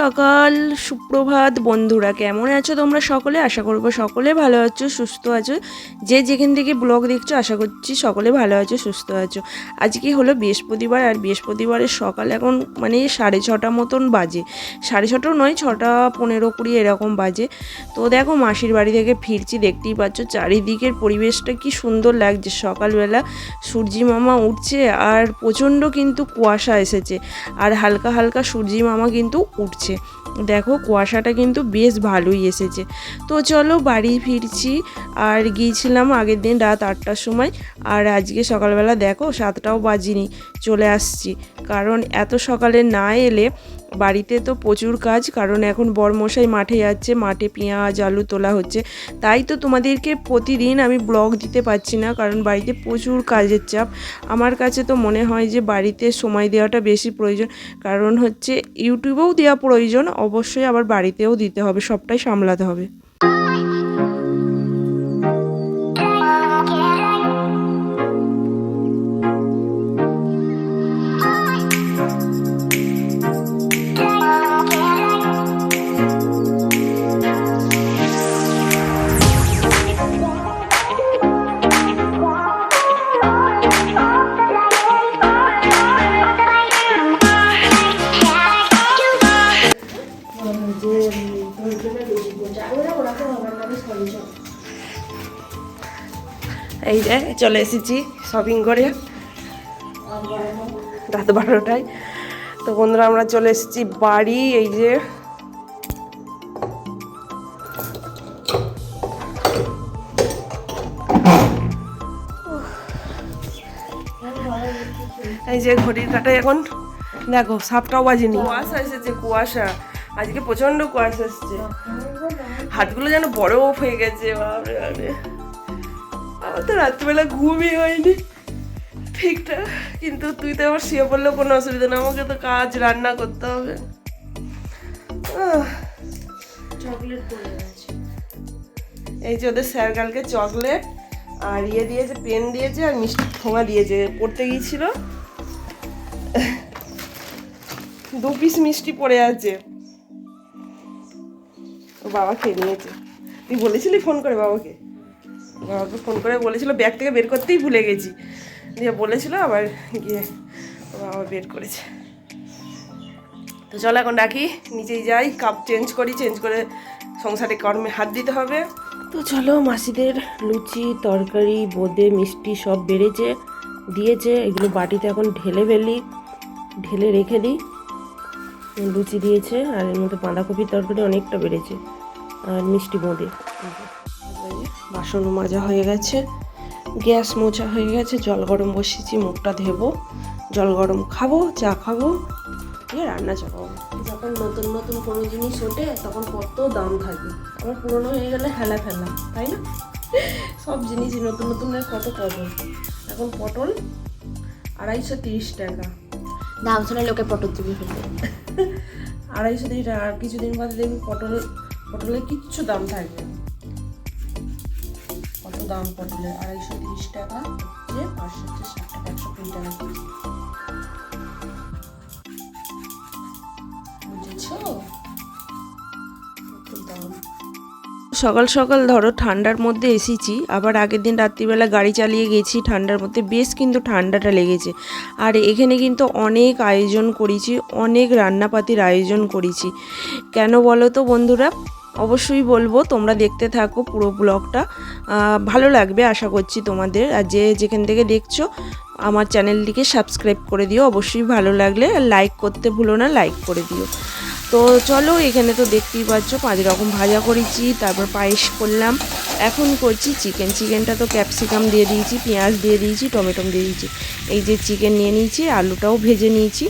সকাল, সুপ্রভাত বন্ধুরা, কেমন আছো তোমরা সকলে? আশা করব সকলে ভালো আছো, সুস্থ আছো। যে যেখান থেকে ব্লগ দেখছ, আশা করছি সকলে ভালো আছো, সুস্থ আছো। আজকে হলো বৃহস্পতিবার, আর বৃহস্পতিবারের সকাল এখন মানে সাড়ে ছটা মতন বাজে। সাড়ে ছটাও নয়, ছটা পনেরো কুড়ি এরকম বাজে। তো দেখো, মাসির বাড়ি থেকে ফিরছি, দেখতেই পাচ্ছ চারিদিকের পরিবেশটা কি সুন্দর লাগছে। সকালবেলা সূর্যি মামা উঠছে, আর প্রচণ্ড কিন্তু কুয়াশা এসেছে। আর হালকা হালকা সূর্যি মামা কিন্তু উঠছে। দেখো, কুয়াশাটা কিন্তু বেশ ভালোই এসেছে। তো চলো বাড়ি ফিরছি। আর গিয়েছিলাম আগের দিন রাত আটটার সময়। আর আজকে সকালবেলা দেখো, সাতটাও বাজিনি, চলে আসছি। কারণ এত সকালে না এলে বাড়িতে তো প্রচুর কাজ, কারণ এখন বরমশাই মাঠে যাচ্ছে, মাঠে পেঁয়াজ, আলু তোলা হচ্ছে। তাই তো তোমাদেরকে প্রতিদিন আমি ব্লগ দিতে পারছি না, কারণ বাড়িতে প্রচুর কাজের চাপ। আমার কাছে তো মনে হয় যে বাড়িতে সময় দেওয়াটা বেশি প্রয়োজন, কারণ হচ্ছে ইউটিউবেও দেওয়া প্রয়োজন, অবশ্যই আবার বাড়িতেও দিতে হবে, সবটাই সামলাতে হবে। এই যে চলে এসেছি শপিং করে। রাত বারোটায়। তো বন্ধুরা, আমরা চলে এসেছি বাড়ি, এই যে। এই যে ঘড়ির কাটায় এখন। দেখো সাপটাও বাজেনি। কুয়াশা এসেছে, কুয়াশা। আজকে প্রচণ্ড কুয়াশা এসেছে। হাতগুলো যেন বরফ হয়ে গেছে বাপরে বাপরে। আমার তো রাত্রিবেলা ঘুমই হয়নি। ঠিকঠাক কিন্তু তুই তো আবার শুয়ে পড়লেও কোনো অসুবিধা না আমাকে তো কাজ রান্না করতে হবে। চকলেট এই যে ওদের স্যার কালকে চকলেট আর ইয়ে দিয়েছে পেন দিয়েছে আর মিষ্টি ঠোঙা দিয়েছে পড়তে গিয়েছিল। দু পিস মিষ্টি পড়ে আছে। ও বাবা খেয়ে নিয়েছে। তুই বলেছিলি ফোন করে বাবাকে? বাবাকে ফোন করে বলেছিল ব্যাগ থেকে বের করতেই ভুলে গেছি। দিয়ে বলেছিল আবার গিয়ে বাবা বের করেছে। তো চলো এখন রাখি নিচেই যাই কাপ চেঞ্জ করি চেঞ্জ করে সংসারে কর্মে হাত দিতে হবে। তো চলো, মাসিদের লুচি, তরকারি, বোঁদে, মিষ্টি সব বেড়েছে, দিয়েছে। এগুলো বাটিতে এখন ঢেলে ফেলি, ঢেলে রেখে দিই। লুচি দিয়েছে, আর এর মধ্যে বাঁধাকপির তরকারি অনেকটা বেড়েছে, আর মিষ্টি বোঁদে। বাসনও মাজা হয়ে গেছে, গ্যাস মোছা হয়ে গেছে, জল গরম বসিয়েছি, মুখটা ধেবো, জল গরম খাব, চা খাব, দিয়ে রান্না চাপাবো যখন নতুন নতুন কোনো জিনিস ওঠে, তখন কত দাম থাকে। আবার পুরনো হয়ে গেলে হেলা ফেলা, তাই না? সব জিনিসই নতুন নতুনের কত কদর এখন পটল আড়াইশো তিরিশ টাকা। দাম শুনে লোকে পটল তুলে ফেলবে। আড়াইশো তিরিশ টাকা। আর কিছুদিন বাদে দেখবি পটল, পটলের কিচ্ছু দাম থাকবে। কত দাম পটলের? আড়াইশো তিরিশ টাকা হচ্ছে পাঁচশো ষাট টাকা, একশো কুড়ি টাকা। সকাল সকাল ধরো ঠান্ডার মধ্যে এসেছি, আবার আগের দিন রাত্রিবেলা গাড়ি চালিয়ে গেছি, ঠান্ডার মধ্যে বেশ কিন্তু ঠান্ডাটা লেগেছে। আর এখানে কিন্তু অনেক আয়োজন করেছি, অনেক রান্নাপাতির আয়োজন করেছি। কেন বলো তো বন্ধুরা? অবশ্যই বলব, তোমরা দেখতে থাকো পুরো ব্লগটা। ভালো লাগবে আশা করছি তোমাদের। আর যে যেখান থেকে দেখছ, আমার চ্যানেলটিকে সাবস্ক্রাইব করে দিও। অবশ্যই ভালো লাগলে লাইক করতে ভুলো না লাইক করে দিও। তো চলো এখানে তো দেখতেই পাচ্ছ পাঁচ রকম ভাজা করেছি তারপর পায়েস করলাম। এখন করছি চিকেন। চিকেনটা তো ক্যাপসিকাম দিয়ে দিয়েছি পেঁয়াজ দিয়ে দিয়েছি টমেটো দিয়ে দিয়েছি। এই যে চিকেন নিয়ে নিয়েছি আলুটাও ভেজে নিয়েছি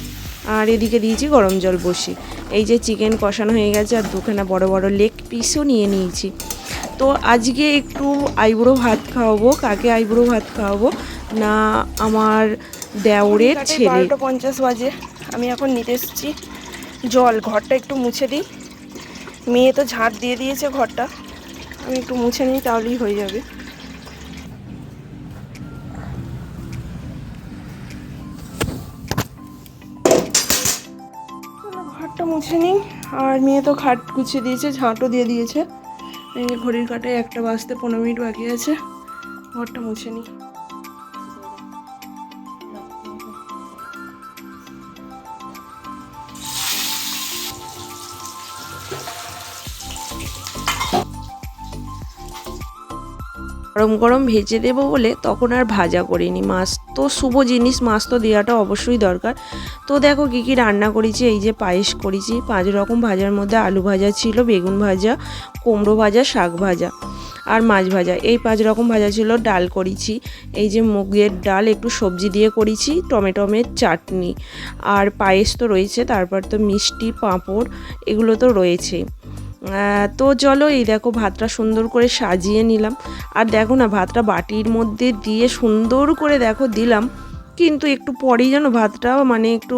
আর এদিকে দিয়েছি গরম জল বসি এই যে চিকেন কষানো হয়ে গেছে আর দুখানা বড় বড় লেগ পিসও নিয়ে নিয়েছি। তো আজকে একটু আইবুড়ো ভাত খাওয়াবো। কাকে আইবুড়ো ভাত খাওয়াবো? না আমার দেওরের ছেলে। পঞ্চাশ বাজে। আমি এখন নিতে এসেছি। জল, ঘরটা একটু মুছে দিই। মেয়ে তো ঝাঁট দিয়ে দিয়েছে ঘরটা। আমি একটু মুছে নিই, তাহলেই হয়ে যাবে। ঘরটা মুছে নিই। আর মেয়ে তো খাট গুছিয়ে দিয়েছে, ঝাঁটও দিয়ে দিয়েছে। ঘড়ির কাটে একটা বাজতে পনেরো মিনিট বাকি আছে। ঘরটা মুছে নিই। গরম গরম ভেজে দেবো বলে তখন আর ভাজা করিনি। মাছ তো শুভ জিনিস, মাছ তো দেওয়াটা অবশ্যই দরকার। তো দেখো কী কী রান্না করেছি, এই যে পায়েস করেছি, পাঁচ রকম ভাজার মধ্যে আলু ভাজা ছিল, বেগুন ভাজা, কুমড়ো ভাজা, শাক ভাজা আর মাছ ভাজা। এই পাঁচ রকম ভাজা ছিল, ডাল করেছি। এই যে মুগের ডাল একটু সবজি দিয়ে করেছি টমেটোমের চাটনি। আর পায়েস তো রয়েছে, তারপর তো মিষ্টি, পাঁপড়, এগুলো তো রয়েছে। তো চলো এই দেখো ভাতটা সুন্দর করে সাজিয়ে নিলাম। আর দেখো না, ভাতটা বাটির মধ্যে দিয়ে সুন্দর করে দেখো দিলাম। কিন্তু একটু পরেই যেন ভাতটা মানে একটু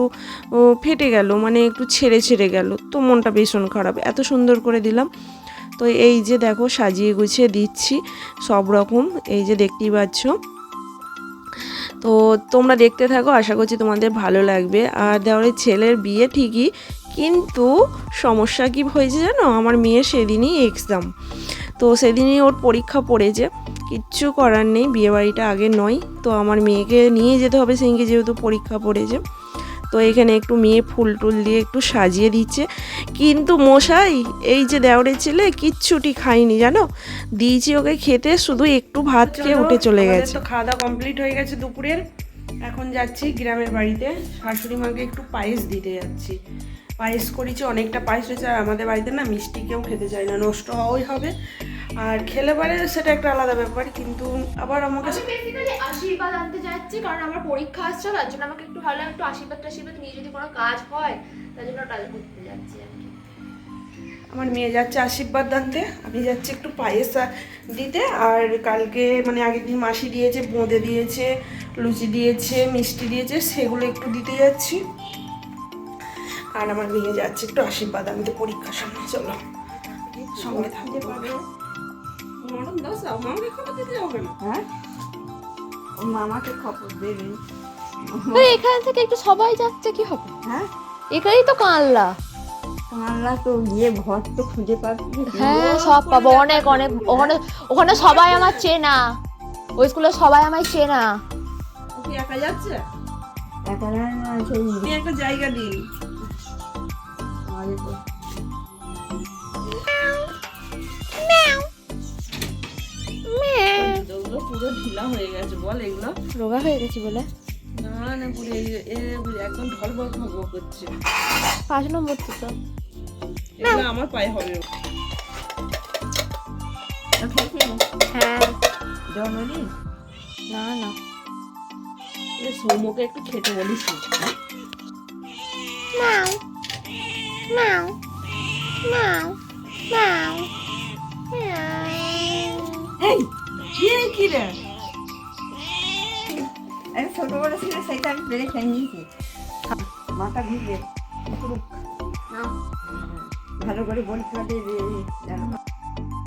ফেটে গেল মানে একটু ছেড়ে ছেড়ে গেল। তো মনটা ভীষণ খারাপ, এত সুন্দর করে দিলাম। তো এই যে দেখো সাজিয়ে গুছিয়ে দিচ্ছি সব রকম, এই যে দেখতেই পাচ্ছ। তো তোমরা দেখতে থাকো, আশা করছি তোমাদের ভালো লাগবে। আর দেওয়ারের ছেলের বিয়ে ঠিকই কিন্তু সমস্যা কী হয়েছে জানো? আমার মেয়ের সেদিনই এক্সাম তো সেদিনই ওর পরীক্ষা পড়েছে। কিচ্ছু করার নেই বিয়েবাড়িটা আগে নয়। তো আমার মেয়েকে নিয়ে যেতে হবে সেদিনকে যেহেতু পরীক্ষা পড়েছে। তো এখানে একটু মেয়ে ফুল টুল দিয়ে একটু সাজিয়ে দিচ্ছে। কিন্তু মশাই এই যে দেওরের ছেলে কিচ্ছুটি খাইনি জানো? দিয়েছি ওকে খেতে শুধু একটু ভাত খেয়ে উঠে চলে গেছে তো খাওয়া দাওয়া কমপ্লিট হয়ে গেছে দুপুরের। এখন যাচ্ছি গ্রামের বাড়িতে। শাশুড়ি মাকে একটু পায়েস দিতে যাচ্ছি। পায়েস করেছি অনেকটা পায়েস হয়েছে আর আমাদের বাড়িতে না মিষ্টি কেউ খেতে চায় না নষ্ট হওয়াই হবে। আর খেলে পারে সেটা একটা আলাদা ব্যাপার কিন্তু আবার আমাকে আশীর্বাদ আনতে যাচ্ছি কারণ আমার পরীক্ষা আসছে তার জন্য আমাকে একটু ভালো একটু আশীর্বাদ টাশীর্বাদ নিয়ে যদি কোনো কাজ হয় তার জন্য ওটা করতে যাচ্ছি আমার মেয়ে যাচ্ছে আশীর্বাদ আনতে আমি যাচ্ছি একটু পায়েস দিতে আর কালকে মানে আগের দিন মাসি দিয়েছে বোঁদে দিয়েছে লুচি দিয়েছে মিষ্টি দিয়েছে সেগুলো একটু দিতে যাচ্ছি। আর আমার মেয়ে যাচ্ছে একটু আশীর্বাদ আনতে পরীক্ষার সামনে চলো। সঙ্গে থাকতে পারবে হ্যাঁ? ও মামাকে খবর দেবেন এখান থেকে একটু সবাই যাচ্ছে কি হবে? হ্যাঁ? এখানেই তো কানলা। কানলা তো গিয়ে ঘর তো খুঁজে পাবি হ্যাঁ সব পাবো অনেক অনেক ওখানে ওখানে সবাই আমার চেনা। ওই স্কুলে সবাই আমায় চেনা। একা যাচ্ছে? একা না না সেই একটা জায়গা দিন। আমাদের তো ওগুলো পুরো ঢিলা হয়ে গেছে বল এগুলো? রোগা হয়ে গেছি বলে? না না পুরো এই- এ পুরো একদম ঢলবক ভগবক করছে। পাঁচ নম্বর তো তো। এগুলো আমার পায়ে হবে। হ্যাঁ। জন্মদিন না না। সৌম্যকে একটু খেতে বলিস এই কি কি রে আমি ছোট বড় ছিল সেটা আমি পেরে খেয়ে নিয়েছি। মাথা ঘুরবে ভালো করে দেবে জানো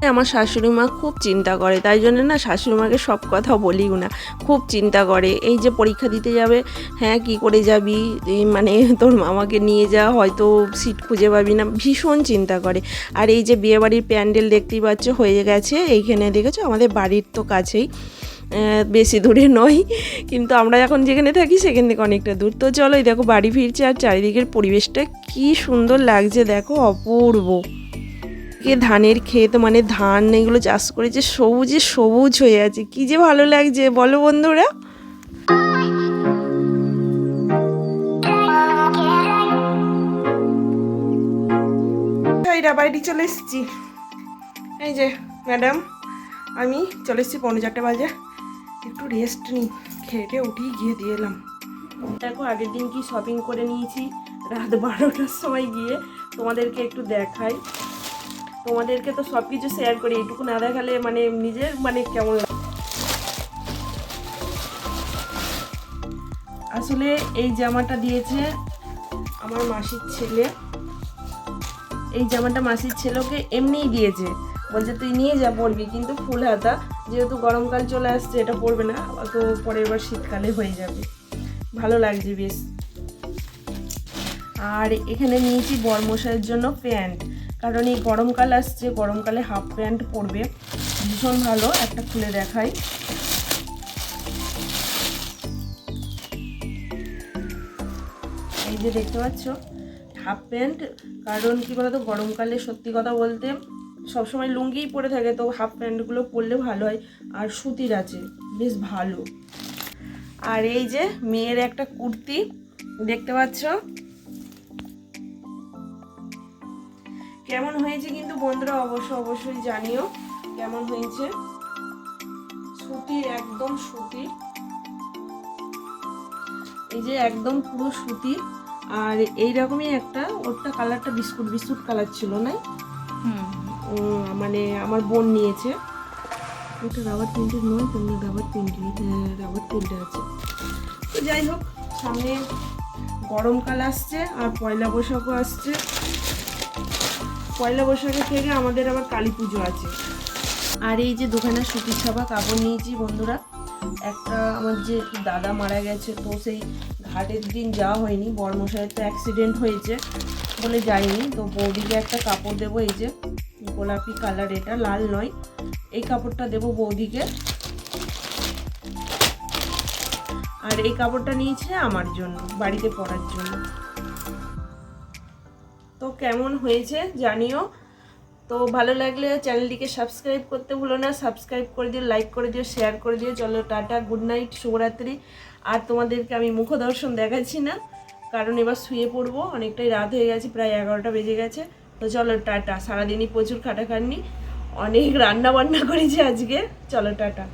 আমার শাশুড়ি মা খুব চিন্তা করে, তাই জন্য না শাশুড়ি মাকে সব কথা বলিও না। খুব চিন্তা করে, এই যে পরীক্ষা দিতে যাবে হ্যাঁ কি করে যাবি? মানে তোর মামাকে নিয়ে যা, হয়তো সিট খুঁজে পাবি না, ভীষণ চিন্তা করে। আর এই যে বিয়েবাড়ির প্যান্ডেল দেখতেই পাচ্ছ, হয়ে গেছে, এইখানে দেখেছ? আমাদের বাড়ির তো কাছেই বেশি দূরে নয়, কিন্তু আমরা এখন যেখানে থাকি সেখান থেকে অনেকটা দূর। তো চলো এই দেখো, বাড়ি ফিরছে আর চারিদিকের পরিবেশটা কি সুন্দর লাগছে, দেখো অপূর্ব। কে ধানের ক্ষেত মানে ধান, এগুলো চাষ করেছে সবুজে সবুজ হয়ে আছে। কি যে ভালো লাগছে, বলো বন্ধুরা। বাড়ি চলে এসেছি। এই যে, ম্যাডাম, আমি চলে এসেছি পনেরো চারটে বাজে। একটু রেস্ট নিই খেটে উঠি, গিয়ে দিয়ে এলাম। দেখো, আগের দিন কি শপিং করে নিয়েছি। রাত বারোটার সময় গিয়ে তোমাদেরকে একটু দেখাই। তোমাদেরকে তো সব কিছু শেয়ার করি, এইটুকু না দেখালে মানে নিজের মানে কেমন। আসলে এই জামাটা দিয়েছে আমার মাসির ছেলে। এই জামাটা মাসির ছেলেকে এমনিই দিয়েছে। বলছে, তুই নিয়ে যা, পরবি। কিন্তু ফুল হাতা, যেহেতু গরমকাল চলে আসছে, এটা পরবে না, তো পরের বার শীতকালে হয়ে যাবে। ভালো লাগছে বেশ। আর এখানে নিয়েছি বরমশাইয়ের জন্য প্যান্ট। কারণ এই গরমকাল আসছে গরমকালে হাফ প্যান্ট পরবে। ভীষণ ভালো, একটা খুলে দেখাই। এই যে দেখতে পাচ্ছ, হাফ প্যান্ট, কারণ কি বলতো গরমকালে সত্যি কথা বলতে সবসময় লুঙ্গিই পরে থাকে, তো হাফ প্যান্টগুলো পরলে ভালো হয়, আর সুতির আছে, বেশ ভালো। আর এই যে মেয়ের একটা কুর্তি, দেখতে পাচ্ছ? কেমন হয়েছে কিন্তু বন্ধুরা অবশ্য অবশ্যই জানিও কেমন হয়েছে? সুতির একদম সুতির এই যে একদম পুরো সুতির আর এই রকমই একটা ওরটা কালারটা বিস্কুট বিস্কুট কালার ছিল না মানে আমার বোন নিয়েছে। ওটা রাবার প্রিন্টের নয় তোমরা রাবার প্রিন্টের রাবার প্রিন্টে আছে। তো যাই হোক সামনে গরমকাল আসছে আর পয়লা বৈশাখও আসছে। পয়লা বৈশাখের থেকে আমাদের আবার কালী পুজো আছে। আর এই যে দোকানে সুতির ছাপা, কাপড় নিয়েছি বন্ধুরা। একটা আমার যে দাদা মারা গেছে, তো সেই ঘাটের দিন যাওয়া হয়নি। বর্মশায়ের তো অ্যাক্সিডেন্ট হয়েছে বলে যাইনি তো বৌদিকে একটা কাপড় দেবো, এই যে গোলাপি কালার এটা, লাল নয়। এই কাপড়টা দেবো বৌদিকে। আর এই কাপড়টা নিয়েছে আমার জন্য, বাড়িতে পরার জন্য। তো কেমন হয়েছে জানিও। তো ভালো লাগলে চ্যানেলটিকে সাবস্ক্রাইব করতে ভুলো না। সাবস্ক্রাইব করে দিও লাইক করে দিও শেয়ার করে দিও। চলো টাটা গুড নাইট শুভরাত্রি। আর তোমাদেরকে আমি মুখদর্শন দেখাচ্ছি না, কারণ এবার শুয়ে পড়ব। অনেকটাই রাত হয়ে গেছে, প্রায় এগারোটা বেজে গেছে। তো চলো টাটা, সারাদিনই প্রচুর খাটাখাটনি। অনেক রান্না বান্না করেছি আজকে। চলো টাটা।